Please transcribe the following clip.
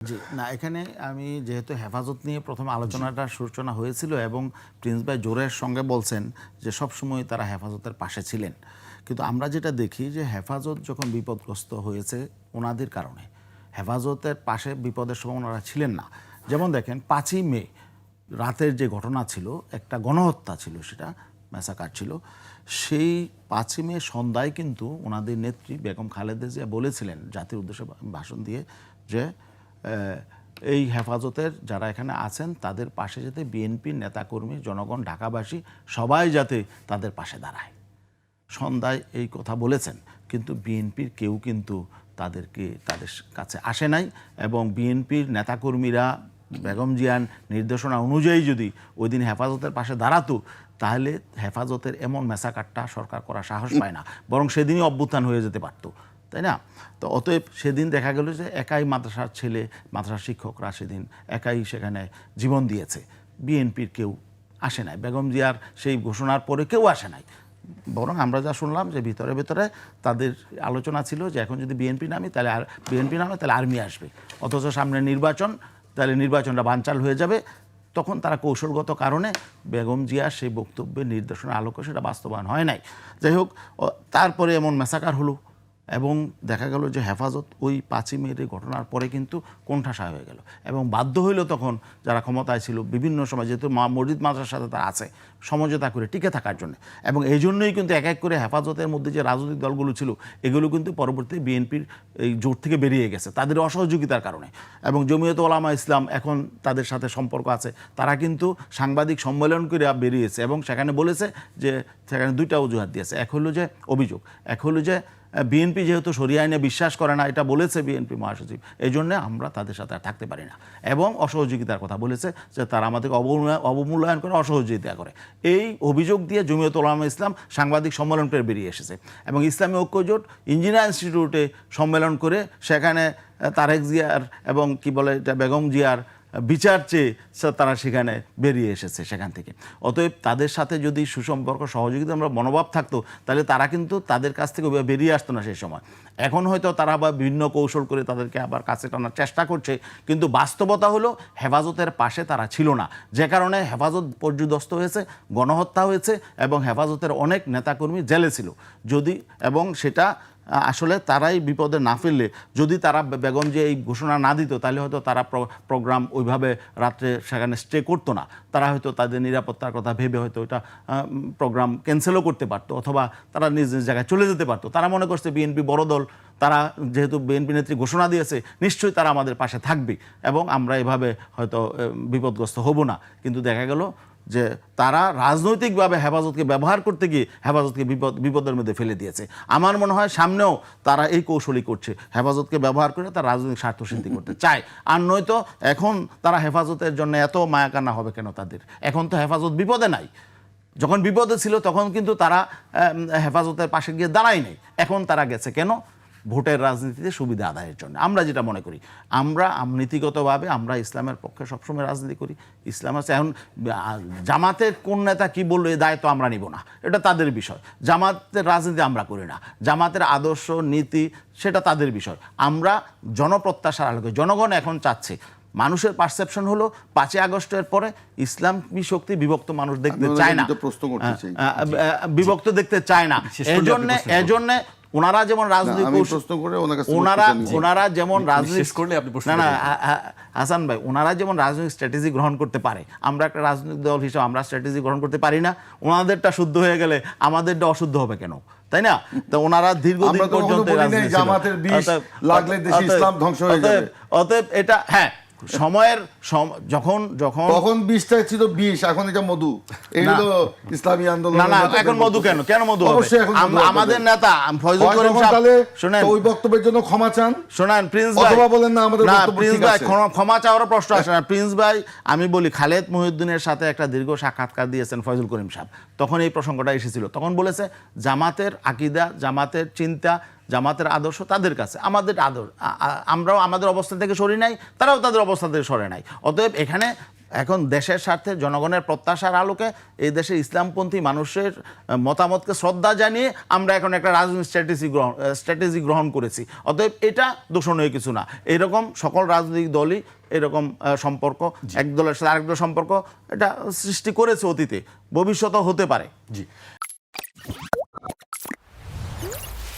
জি না এখানে আমি যেহেতু হেফাজত নিয়ে প্রথম আলোচনাটা সূচনা হয়েছিল এবং প্রিন্স ভাই জোরের সঙ্গে বলছেন যে সব সময় তারা হেফাজতের পাশে ছিলেন। কিন্তু আমরা যেটা দেখি যে হেফাজত যখন বিপদগ্রস্ত হয়েছে ওনাদের কারণে হেফাজতের পাশে বিপদের সময় ওনারা ছিলেন না। যেমন দেখেন পাঁচই মে রাতের যে ঘটনা ছিল একটা গণহত্যা ছিল সেটা ম্যাসাকার ছিল। সেই পাঁচই মে সন্ধ্যায় কিন্তু ওনাদের নেত্রী বেগম খালেদা জিয়া বলেছিলেন জাতির উদ্দেশ্যে ভাষণ দিয়ে যে এই হেফাজতের যারা এখানে আছেন, তাদের পাশে যাতে বিএনপির নেতাকর্মী, জনগণ, ঢাকাবাসী সবাই যাতে তাদের পাশে দাঁড়ায়। সন্ধ্যায় এই কথা বলেছেন, কিন্তু বিএনপির কেউ কিন্তু তাদেরকে, তাদের কাছে আসে নাই এবং বিএনপির নেতাকর্মীরা, বেগম জিয়ান নির্দেশনা অনুযায়ী যদি ওই দিন হেফাজতের পাশে দাঁড়াতো, তাহলে হেফাজতের এমন মেসাকাটটা সরকার করা সাহস পায় না, বরং সেদিনই অভ্যুত্থান হয়ে যেতে পারতো। তাই না? তো অতএব সেদিন দেখা গেল যে একাই মাদ্রাসার ছেলে, মাদ্রাসার শিক্ষকরা সেদিন একাই সেখানে জীবন দিয়েছে। বিএনপির কেউ আসে নাই। বেগম জিয়ার সেই ঘোষণার পরে কেউ আসে নাই। বরং আমরা যা শুনলাম যে ভিতরে ভিতরে তাদের আলোচনা ছিল যে এখন যদি বিএনপি নামি, তাহলে আর বিএনপি নামে, তাহলে আর্মি আসবে। অথচ সামনে নির্বাচন, তাহলে নির্বাচনটা বানচাল হয়ে যাবে। তখন তারা কৌশলগত কারণে বেগম জিয়ার সেই বক্তব্যের নির্দেশনা আলোকে সেটা বাস্তবায়ন হয় নাই। যাই হোক তারপরে এমন মেসাকার হলো। এবং দেখা গেল যে হেফাজত ওই পাঁচই মেয়ের ঘটনার পরে কিন্তু কোণঠাসা হয়ে গেল। এবং বাধ্য হইল তখন যারা ক্ষমতায় ছিল, বিভিন্ন সময় যেহেতু মা মসজিদ মাদ্রাসার সাথে তারা আছে, সমঝোতা করে টিকে থাকার জন্য। এবং এই জন্যই কিন্তু এক এক করে হেফাজতের মধ্যে যে রাজনৈতিক দলগুলো ছিল, এগুলো কিন্তু পরবর্তী বিএনপির এই জোট থেকে বেরিয়ে গেছে, তাদের অসহযোগিতার কারণে। এবং জমিয়ত ওলামা ইসলাম এখন তাদের সাথে সম্পর্ক আছে, তারা কিন্তু সাংবাদিক সম্মেলন করে বেরিয়েছে এবং সেখানে বলেছে যে, সেখানে দুইটা অজুহাত দিয়েছে, এক হলো যে অভিযোগ, এক হলো যে বিএনপি যেহেতু সরিয়ে আইনে বিশ্বাস করে না, এটা বলেছে বিএনপি মহাসচিব, এই জন্যে আমরা তাদের সাথে আর থাকতে পারি না। এবং অসহযোগিতার কথা বলেছে যে তারা আমাদেরকে অবমূল্যায়ন করে, অসহযোগিতা করে। এই অভিযোগ দিয়ে জমিয়ত ওলামা ইসলাম সাংবাদিক সম্মেলন করে বেরিয়ে এসেছে। এবং ইসলামী ঐক্যজোট ইঞ্জিনিয়ার ইনস্টিটিউটে সম্মেলন করে সেখানে তারেক জিয়ার এবং কি বলে এটা, বেগম জিয়ার বিচার চেয়ে তারা সেখানে বেরিয়ে এসেছে সেখান থেকে। অতএব তাদের সাথে যদি সুসম্পর্ক, সহযোগিতা, আমরা মনোভাব থাকতো, তাহলে তারা কিন্তু তাদের কাছ থেকে বেরিয়ে আসতো না সেই সময়। এখন হয়তো তারা আবার বিভিন্ন কৌশল করে তাদেরকে আবার কাছে টানার চেষ্টা করছে, কিন্তু বাস্তবতা হলো হেফাজতের পাশে তারা ছিল না। যে কারণে হেফাজত পর্যুদস্ত হয়েছে, গণহত্যা হয়েছে এবং হেফাজতের অনেক নেতাকর্মী জেলে ছিল। যদি, এবং সেটা আসলে তারাই বিপদে না ফেললে, যদি তারা বেগম যে এই ঘোষণা না দিত, তাহলে হয়তো তারা প্রোগ্রাম ওইভাবে রাত্রে সেখানে স্টে করতো না। তারা হয়তো তাদের নিরাপত্তার কথা ভেবে হয়তো ওইটা প্রোগ্রাম ক্যান্সেলও করতে পারতো, অথবা তারা নিজ নিজ জায়গায় চলে যেতে পারতো। তারা মনে করছে বিএনপি বড় দল, তারা যেহেতু বিএনপি নেত্রী ঘোষণা দিয়েছে, নিশ্চয়ই তারা আমাদের পাশে থাকবে, এবং আমরা এভাবে হয়তো বিপদগ্রস্ত হব না। কিন্তু দেখা গেল যে তারা রাজনৈতিকভাবে হেফাজতকে ব্যবহার করতে গিয়ে হেফাজতকে বিপদ, বিপদের মধ্যে ফেলে দিয়েছে। আমার মনে হয় সামনেও তারা এই কৌশলই করছে, হেফাজতকে ব্যবহার করে তারা রাজনৈতিক স্বার্থ সিদ্ধি করতে চায়। আর নয়তো এখন তারা হেফাজতের জন্য এত মায়াকান্না হবে কেন তাদের? এখন তো হেফাজত বিপদে নাই। যখন বিপদে ছিল তখন কিন্তু তারা হেফাজতের পাশে গিয়ে দাঁড়ায়নি। এখন তারা গেছে কেন? ভোটের রাজনীতিতে সুবিধা আদায়ের জন্য। আমরা যেটা মনে করি আমরা নীতিগতভাবে আমরা ইসলামের পক্ষে সবসময় রাজনীতি করি। ইসলাম আছে এখন জামাতের কোন নেতা কি বলল এই দায়িত্ব আমরা নিব না। এটা তাদের বিষয়। জামাতের রাজনীতি আমরা করি না। জামাতের আদর্শ নীতি সেটা তাদের বিষয়। আমরা জনপ্রত্যাশার আলোকে জনগণ এখন চাচ্ছে। মানুষের পারসেপশন হলো পাঁচই আগস্টের পরে ইসলামী শক্তি বিভক্ত মানুষ দেখতে চায় না। আহ, বিভক্ত দেখতে চায় না। এজন্য এজন্য ওনারা যেমন রাজনৈতিক প্রশ্ন করে ওনারা ওনারা যেমন আপনি রাজনীতি শেষ করলে আপনি না না হাসান ভাই ওনারা যেমন রাজনৈতিক স্ট্র্যাটেজি গ্রহণ করতে পারে আমরা একটা রাজনৈতিক দল হিসেবে আমরা স্ট্র্যাটেজি গ্রহণ করতে পারি না ওনাদেরটা শুদ্ধ হয়ে গেলে আমাদেরটা অশুদ্ধ হবে কেন? তাই না? তো ওনারা দীর্ঘদিন পর্যন্ত রাজনীতি জামাতের বিষ লাগলে দেশে ইসলাম ধ্বংস হয়ে যাবে। অতএব এটা হ্যাঁ সময়ের যখন যখন তখন বিষটা ছিল বিষ এখন এটা মধু। এই। হলো ইসলামী আন্দোলন না না এখন মধু কেন? কেন মধু অবশ্যই এখন। আমাদের নেতা ফয়জুল করিম সাহেব শুনেন। ওই বক্তব্যের জন্য ক্ষমা চান? শোনান প্রিন্স ভাই অথবা বলেন না, আমাদের বক্তব্য প্রিন্স ভাই ক্ষমা- ক্ষমা চাওয়ার প্রশ্ন আসে না। প্রিন্স ভাই আমি বলি খালেদ মহিউদ্দিনের সাথে একটা দীর্ঘ সাক্ষাৎকার দিয়েছেন ফয়জুল করিম সাহেব। তখন এই প্রসঙ্গটা এসেছিল। তখন বলেছে জামাতের আকিদা জামাতের চিন্তা জামাতের আদর্শ তাদের কাছে আমাদের আদর আমরাও আমাদের অবস্থান থেকে সরি নাই তারাও তাদের অবস্থান থেকে সরে নাই। অতএব এখানে এখন দেশের স্বার্থে জনগণের প্রত্যাশার আলোকে এই দেশে ইসলামপন্থী মানুষের মতামতকে শ্রদ্ধা জানিয়ে আমরা এখন একটা রাজনৈতিক স্ট্র্যাটেজি গ্রহণ স্ট্র্যাটেজি গ্রহণ করেছি। অতএব এটা দূষণীয় কিছু না। এরকম সকল রাজনৈতিক দলই এরকম সম্পর্ক এক দলের সাথে আরেক দলের সম্পর্ক এটা সৃষ্টি করেছে অতীতে ভবিষ্যতেও হতে পারে। জি।